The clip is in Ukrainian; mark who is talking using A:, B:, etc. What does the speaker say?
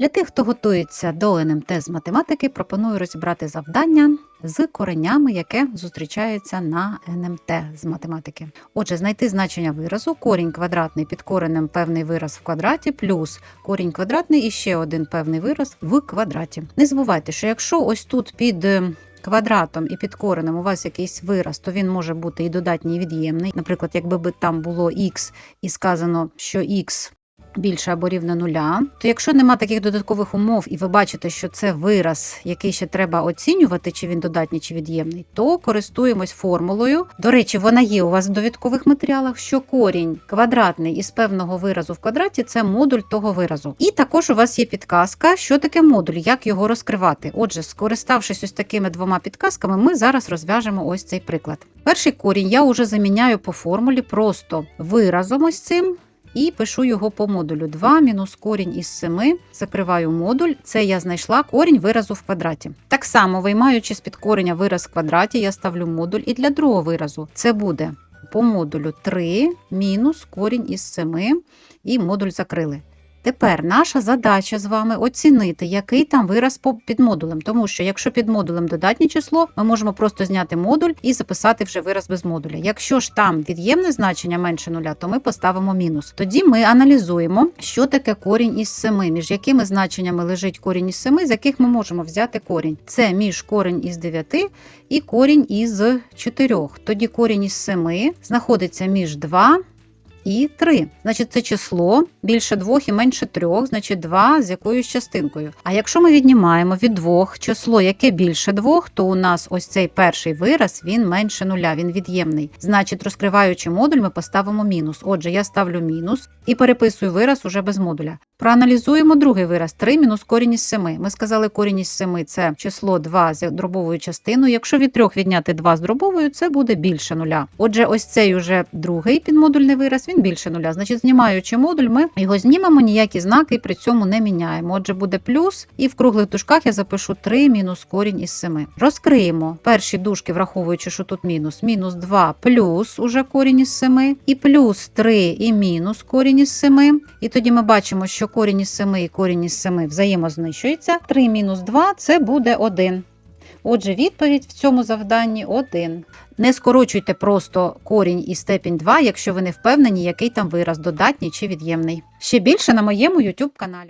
A: Для тих, хто готується до НМТ з математики, пропоную розібрати завдання з коренями, яке зустрічається на НМТ з математики. Отже, знайти значення виразу корінь квадратний під коренем певний вираз в квадраті, плюс корінь квадратний і ще один певний вираз в квадраті. Не забувайте, що якщо ось тут під е, квадратом і під коренем у вас якийсь вираз, то він може бути і додатній, і від'ємний. Наприклад, якби там було х і сказано, що х більше або рівне нуля, то якщо нема таких додаткових умов, і ви бачите, що це вираз, який ще треба оцінювати, чи він додатній, чи від'ємний, то користуємось формулою. До речі, вона є у вас в довідкових матеріалах, що корінь квадратний із певного виразу в квадраті це модуль того виразу. І також у вас є підказка, що таке модуль, як його розкривати. Отже, скориставшись ось такими двома підказками, ми зараз розв'яжемо ось цей приклад. Перший корінь я вже заміняю по формулі просто виразом ось цим. І пишу його по модулю. 2 мінус корінь із 7, закриваю модуль, це я знайшла корінь виразу в квадраті. Так само, виймаючи з-під кореня вираз в квадраті, я ставлю модуль і для другого виразу. Це буде по модулю 3 мінус корінь із 7, і модуль закрили. Тепер наша задача з вами оцінити, який там вираз під модулем. Тому що якщо під модулем додатнє число, ми можемо просто зняти модуль і записати вже вираз без модуля. Якщо ж там від'ємне значення менше нуля, то ми поставимо мінус. Тоді ми аналізуємо, що таке корінь із 7, між якими значеннями лежить корінь із 7, з яких ми можемо взяти корінь. Це між корінь із 9 і корінь із 4. Тоді корінь із 7 знаходиться між 2 і 3. Значить, це число більше 2 і менше 3, значить 2 з якоюсь частинкою. А якщо ми віднімаємо від 2 число, яке більше 2, то у нас ось цей перший вираз він менше нуля, він від'ємний. Значить, розкриваючи модуль, ми поставимо мінус. Отже, я ставлю мінус і переписую вираз уже без модуля. Проаналізуємо другий вираз 3 мінус корінь із 7. Ми сказали, корінь із 7 це число 2 з дробовою частиною. Якщо від 3 відняти 2 з дробовою, це буде більше нуля. Отже, ось цей уже другий підмодульний вираз, він більше нуля. Значить, знімаючи модуль, ми його знімемо, ніякі знаки при цьому не міняємо. Отже, буде плюс, і в круглих дужках я запишу 3 мінус корінь із 7. Розкриємо перші дужки, враховуючи, що тут мінус. Мінус 2 плюс уже корінь із 7, і плюс 3 і мінус корінь із 7. І тоді ми бачимо, що корінь із 7 і корінь із 7 взаємознищуються. 3 мінус 2 це буде 1. Отже, відповідь в цьому завданні 1. Не скорочуйте просто корінь і степінь 2, якщо ви не впевнені, який там вираз додатній чи від'ємний. Ще більше на моєму YouTube каналі.